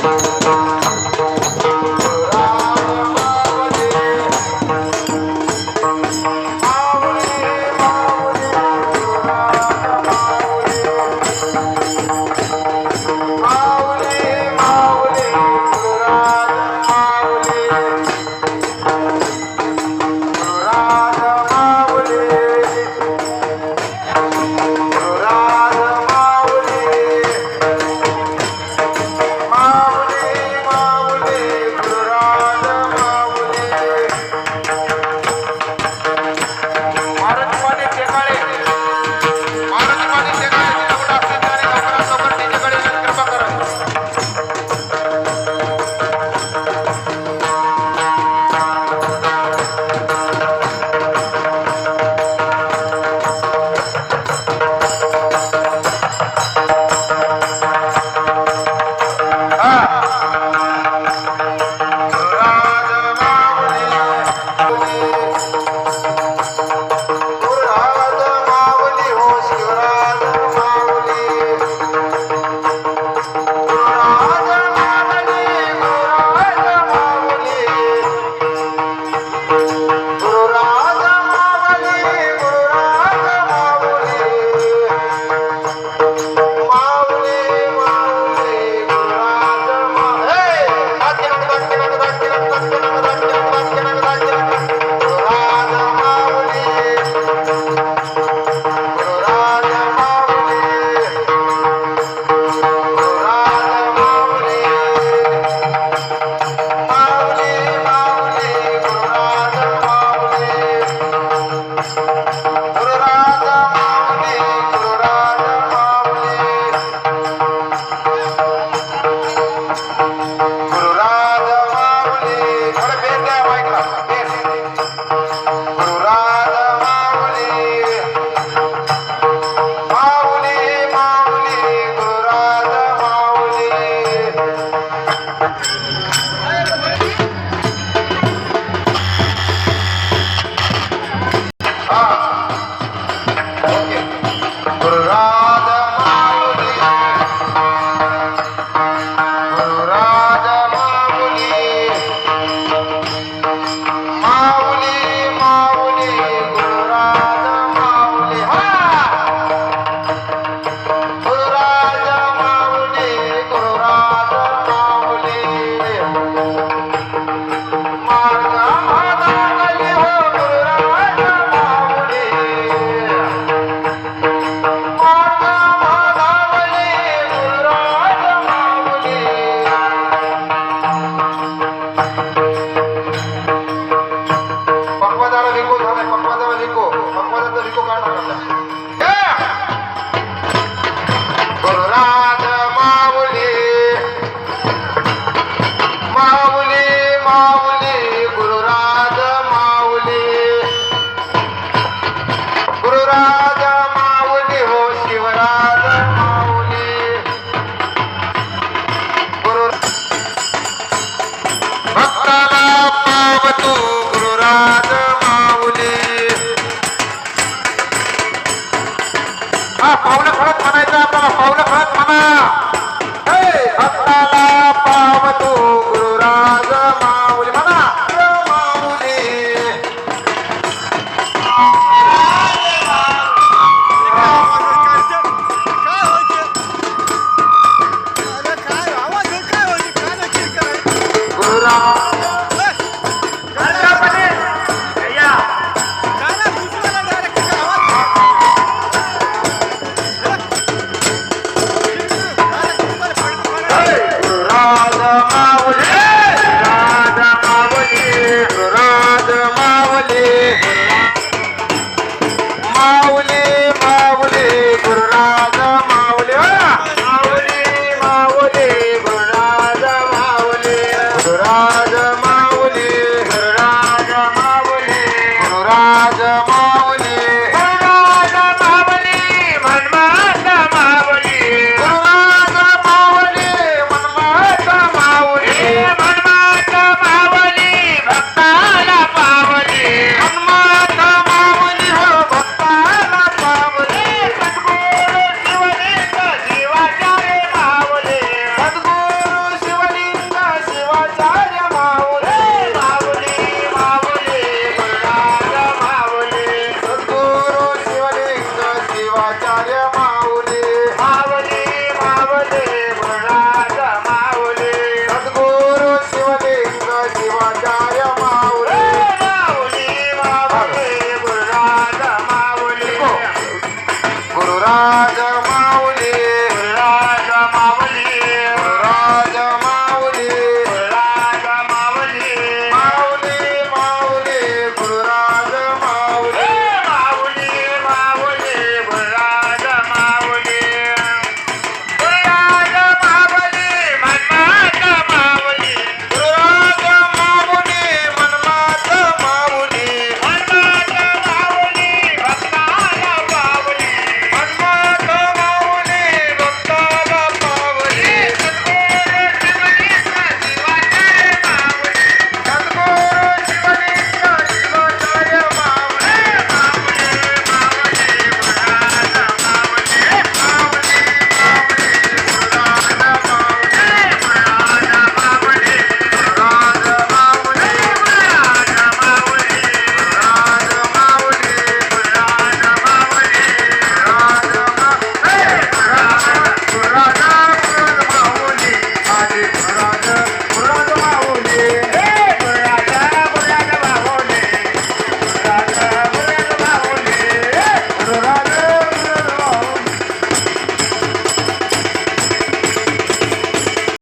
Thank Shivraj माऊली हो शिवराज माऊली. गुरु भक्ताला पावतो गुरुराज माऊली. हा पावलं खळत म्हणायचं आपल्याला पावलं खळत म्हणा.